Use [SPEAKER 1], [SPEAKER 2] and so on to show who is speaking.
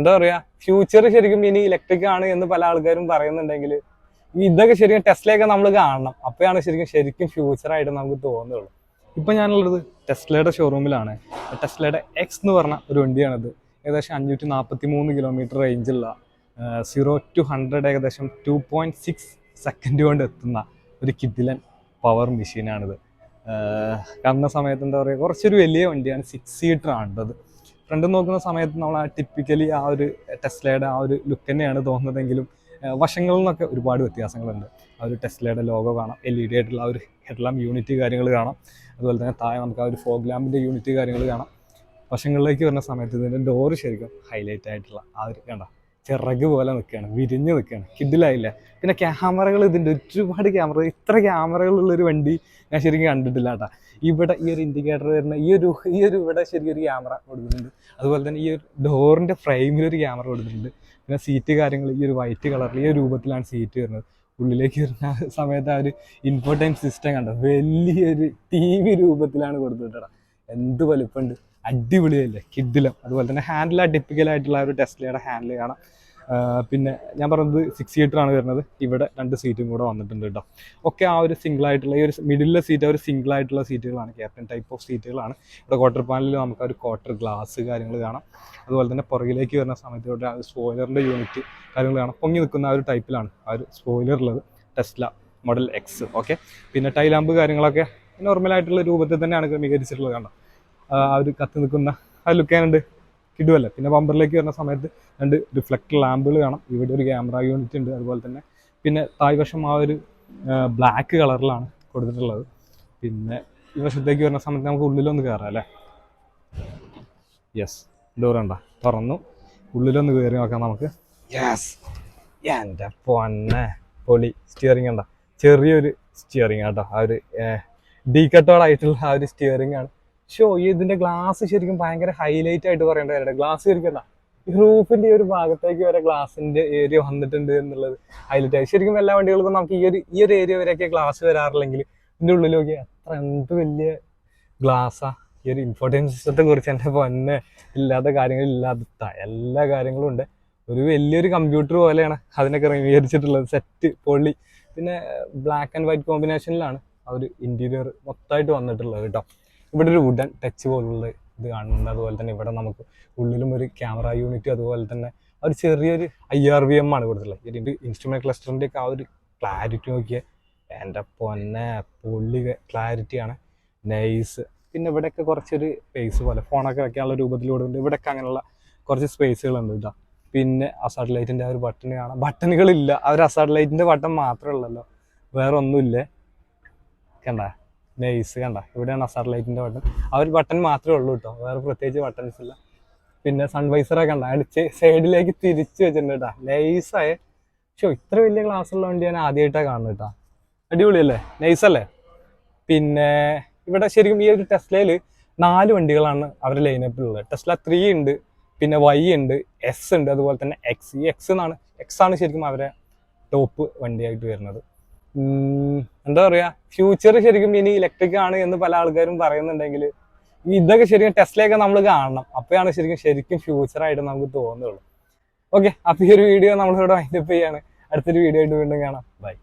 [SPEAKER 1] എന്താ പറയാ ഫ്യൂച്ചർ ശരിക്കും ഇനി ഇലക്ട്രിക് ആണ് എന്ന് പല ആൾക്കാരും പറയുന്നുണ്ടെങ്കിൽ ഇതൊക്കെ ശരിക്കും ടെസ്ലയൊക്കെ നമ്മൾ കാണണം. അപ്പോഴാണ് ശരിക്കും ശരിക്കും ഫ്യൂച്ചർ ആയിട്ട് നമുക്ക് തോന്നുള്ളൂ. ഇപ്പൊ ഞാനുള്ളത് ടെസ്ലയുടെ ഷോറൂമിലാണ് ടെസ്ലയുടെ എക്സ് എന്ന് പറഞ്ഞ ഒരു വണ്ടിയാണിത്. ഏകദേശം അഞ്ഞൂറ്റി നാൽപ്പത്തി മൂന്ന് കിലോമീറ്റർ റേഞ്ചുള്ള സീറോ ടു ഹൺഡ്രഡ് ഏകദേശം ടു പോയിന്റ് സിക്സ് സെക്കൻഡ് കൊണ്ട് എത്തുന്ന ഒരു കിഡിലൻ പവർ മെഷീനാണിത് കാണുന്ന സമയത്ത് എന്താ പറയുക കുറച്ചൊരു വലിയ വണ്ടിയാണ് സിക്സ് സീറ്റർ ആണത് ഫ്രണ്ട് നോക്കുന്ന സമയത്ത് നമ്മൾ ആ ടിപ്പിക്കലി ആ ഒരു ടെസ്ലയുടെ ആ ഒരു ലുക്ക് തന്നെയാണ് തോന്നുന്നതെങ്കിലും വശങ്ങളിൽ നിന്നൊക്കെ ഒരുപാട് വ്യത്യാസങ്ങളുണ്ട്. ആ ഒരു ടെസ്ലയുടെ ലോഗോ കാണാം എൽ ഇ ഡി ആയിട്ടുള്ള ആ ഒരു ഹെഡ്ലാം യൂണിറ്റ് കാര്യങ്ങൾ കാണാം. അതുപോലെ തന്നെ താഴെ നമുക്ക് ആ ഒരു ഫോഗ് ലാമ്പിന്റെ യൂണിറ്റ് കാര്യങ്ങൾ കാണാം. വശങ്ങളിലേക്ക് വരുന്ന സമയത്ത് ഇതിന്റെ ഡോറ് ശരിക്കും ഹൈലൈറ്റ് ആയിട്ടുള്ള ആ ഒരു കണ്ട? ചിറക് പോലെ നിൽക്കുകയാണ് വിരിഞ്ഞ് നിൽക്കുകയാണ് കിഡിലായില്ല പിന്നെ ക്യാമറകൾ ഇതിന്റെ ഒരുപാട് ക്യാമറ ഇത്ര ക്യാമറകളുള്ളൊരു വണ്ടി ഞാൻ ശരിക്കും കണ്ടിട്ടില്ല കേട്ടോ ഇവിടെ ഈ ഒരു ഇൻഡിക്കേറ്റർ വരുന്ന ഈ ഒരു ഈ ഒരു ഇവിടെ ശരിക്കും ഒരു ക്യാമറ കൊടുക്കുന്നുണ്ട് അതുപോലെ തന്നെ ഈ ഒരു ഡോറിന്റെ ഫ്രെയിമിലൊരു ക്യാമറ കൊടുത്തിട്ടുണ്ട്. പിന്നെ സീറ്റ് കാര്യങ്ങൾ ഈ ഒരു വൈറ്റ് കളറിൽ ഈ ഒരു രൂപത്തിലാണ് സീറ്റ് വരുന്നത്. ഉള്ളിലേക്ക് വരുന്ന സമയത്ത് ആ ഒരു ഇൻഫോടൈം സിസ്റ്റം കണ്ടോ? വലിയൊരു ടി വി രൂപത്തിലാണ് കൊടുത്തിട്ടടാ എന്ത് വലുപ്പമുണ്ട്. അടിപൊളിയല്ലേ കിഡിലും. അതുപോലെ തന്നെ ഹാൻഡിൽ ടിപ്പിക്കലായിട്ടുള്ള ഒരു ടെസ്ലയുടെ ഹാൻഡിൽ കാണാം. പിന്നെ ഞാൻ പറഞ്ഞത് സിക്സ് സീറ്ററാണ് വരുന്നത്. ഇവിടെ രണ്ട് സീറ്റും കൂടെ വന്നിട്ടുണ്ട് കേട്ടോ ഒക്കെ ആ ഒരു സിംഗിൾ ആയിട്ടുള്ള ഈ ഒരു മിഡിലെ സീറ്റ് ഒരു സിംഗിൾ ആയിട്ടുള്ള സീറ്റുകളാണ് ക്യാപ്റ്റൻ ടൈപ്പ് ഓഫ് സീറ്റുകളാണ് ഇവിടെ ക്വാർട്ടർ പാനലിൽ നമുക്ക് ഒരു ക്വാർട്ടർ ഗ്ലാസ് കാര്യങ്ങൾ കാണാം. അതുപോലെ തന്നെ പുറകിലേക്ക് വരുന്ന സമയത്ത് ഇവിടെ ആ സ്പോയിലറിന്റെ യൂണിറ്റ് കാര്യങ്ങൾ കാണാം. പൊങ്ങി നിൽക്കുന്ന ആ ഒരു ടൈപ്പിലാണ് ആ ഒരു സ്പോയിലർ ഉള്ളത് ടെസ്ല മോഡൽ എക്സ് ഓക്കെ പിന്നെ ടൈലാമ്പ് കാര്യങ്ങളൊക്കെ നോർമലായിട്ടുള്ള രൂപത്തിൽ തന്നെയാണ് ക്രമീകരിച്ചിട്ടുള്ളത് കണ്ടോ? ആ ഒരു കത്തി നിൽക്കുന്ന ആ ലുക്കാനുണ്ട് കിടുവല്ല? പിന്നെ ബമ്പറിലേക്ക് വരുന്ന സമയത്ത് രണ്ട് റിഫ്ലക്ടർ ലാമ്പുകൾ കാണാം. ഇവിടെ ഒരു ക്യാമറ യൂണിറ്റ് ഉണ്ട് അതുപോലെ തന്നെ. പിന്നെ തായ്വശം ആ ഒരു ബ്ലാക്ക് കളറിലാണ് കൊടുത്തിട്ടുള്ളത്. പിന്നെ ഈ വശത്തേക്ക് വരുന്ന സമയത്ത് നമുക്ക് ഉള്ളിലൊന്ന് കയറാം അല്ലേ? യെസ് ഡോർ ഉണ്ട തുറന്നു. ഉള്ളിലൊന്ന് കയറി നോക്കാം നമുക്ക്. യെസ് എന്റെ പൊന്നെ. പൊളി. സ്റ്റിയറിംഗ് ഉണ്ടോ ചെറിയൊരു സ്റ്റിയറിംഗ് കേട്ടോ. ആ ഒരു ഡീ കട്ടോഡായിട്ടുള്ള ആ ഒരു സ്റ്റിയറിംഗ് ആണ്. ഷോ ഈ ഇതിന്റെ ഗ്ലാസ് ശരിക്കും ഭയങ്കര ഹൈലൈറ്റ് ആയിട്ട് പറയേണ്ട ഗ്ലാസ് ശരിക്കും ഈ റൂഫിന്റെ ഈ ഒരു ഭാഗത്തേക്ക് വരെ ഗ്ലാസിന്റെ ഏരിയ വന്നിട്ടുണ്ട് എന്നുള്ളത് ഹൈലൈറ്റ് ആയി. ശരിക്കും എല്ലാ വണ്ടികൾക്കും നമുക്ക് ഈ ഒരു ഈ ഒരു ഏരിയ വരെയൊക്കെ ഗ്ലാസ് വരാറില്ലെങ്കിൽ ഇതിന്റെ ഉള്ളിൽ നോക്കി അത്ര എന്ത് വലിയ ഗ്ലാസ്സാ ഈ ഒരു ഇൻഫോർട്ടൈൻമെന്റ് സിസ്റ്റത്തെ കുറിച്ച് എന്റെ പൊന്നെ ഇല്ലാത്ത കാര്യങ്ങൾ ഇല്ലാത്ത എല്ലാ കാര്യങ്ങളും ഉണ്ട്. ഒരു വലിയൊരു കമ്പ്യൂട്ടർ പോലെയാണ് അതിനൊക്കെ ക്രമീകരിച്ചിട്ടുള്ളത്. സെറ്റ് പൊള്ളി പിന്നെ ബ്ലാക്ക് ആൻഡ് വൈറ്റ് കോമ്പിനേഷനിലാണ് ആ ഒരു ഇന്റീരിയർ മൊത്തമായിട്ട് വന്നിട്ടുള്ളത് കേട്ടോ. ഇവിടെ ഒരു വുഡൻ ടച്ച് പോലുള്ള ഇത് കാണുന്നുണ്ട്. അതുപോലെ തന്നെ ഇവിടെ നമുക്ക് ഉള്ളിലും ഒരു ക്യാമറ യൂണിറ്റ് അതുപോലെ തന്നെ ഒരു ചെറിയൊരു ഐ ആർ വി എം ആണ് കൊടുത്തിട്ടുള്ളത് ഇതിന്റെ ഇൻസ്ട്രുമെന്റ് ക്ലസ്റ്ററിന്റെ ഒക്കെ ആ ഒരു ക്ലാരിറ്റി നോക്കിയ. എന്റെ പൊന്നെ പൊള്ളി ക്ലാരിറ്റിയാണ് നൈസ് പിന്നെ ഇവിടെയൊക്കെ കുറച്ചൊരു സ്പേസ് പോലെ. ഫോണൊക്കെ വെക്കാനുള്ള രൂപത്തിൽ കൊടുക്കുന്നുണ്ട് ഇവിടെയൊക്കെ അങ്ങനെയുള്ള കുറച്ച് സ്പേസുകളുണ്ട് കേട്ടോ. പിന്നെ ആ സാറ്റലൈറ്റിന്റെ ആ ഒരു ബട്ടൺ കാണാം. ബട്ടണുകളില്ല ആ ഒരു അസാറ്റലൈറ്റിന്റെ ബട്ടൺ മാത്രമേ ഉള്ളല്ലോ. വേറെ ഒന്നുമില്ലേ കണ്ട? നൈസ് കണ്ട. ഇവിടെയാണ് സാറ്റലൈറ്റിന്റെ ബട്ടൺ ആ ഒരു ബട്ടൺ മാത്രമേ ഉള്ളൂ കേട്ടോ വേറെ പ്രത്യേകിച്ച് ബട്ടൺസ് ഇല്ല. പിന്നെ സൺവൈസറൊക്കെ കണ്ട. അടിച്ച് സൈഡിലേക്ക് തിരിച്ച് വെച്ചിട്ടുണ്ട് കേട്ടോ നൈസായ ഷോ ഇത്ര വലിയ ക്ലാസ് ഉള്ള വണ്ടി ഞാൻ ആദ്യമായിട്ടാണ് കാണുന്നത് കേട്ടോ അടിപൊളിയല്ലേ? നൈസ് അല്ലേ? പിന്നെ ഇവിടെ ശരിക്കും ഈ ഒരു ടെസ്ലയിൽ നാല് വണ്ടികളാണ് അവരുടെ ലൈനപ്പിലുള്ളത് ടെസ്ല ത്രീ ഉണ്ട് പിന്നെ വൈ ഉണ്ട് എസ് ഉണ്ട് അതുപോലെ തന്നെ എക്സ് ഈ എക്സ് എന്നാണ് എക്സ് ആണ് ശരിക്കും അവരെ ടോപ്പ് വണ്ടിയായിട്ട് വരുന്നത്. എന്താ പറയാ ഫ്യൂച്ചർ ശരിക്കും ഇനി ഇലക്ട്രിക് ആണ് എന്ന് പല ആൾക്കാരും പറയുന്നുണ്ടെങ്കിൽ ഇതൊക്കെ ശരിക്കും ടെസ്റ്റിലേക്ക് നമ്മൾ കാണണം. അപ്പോഴാണ് ശരിക്കും ശരിക്കും ഫ്യൂച്ചർ ആയിട്ട് നമുക്ക് തോന്നുള്ളൂ. ഓക്കെ അപ്പൊ ഈ ഒരു വീഡിയോ നമ്മളിവിടെ വൈൻഡപ്പ് ചെയ്യാണ്. അടുത്തൊരു വീഡിയോ ആയിട്ട് വീണ്ടും കാണാം. ബൈ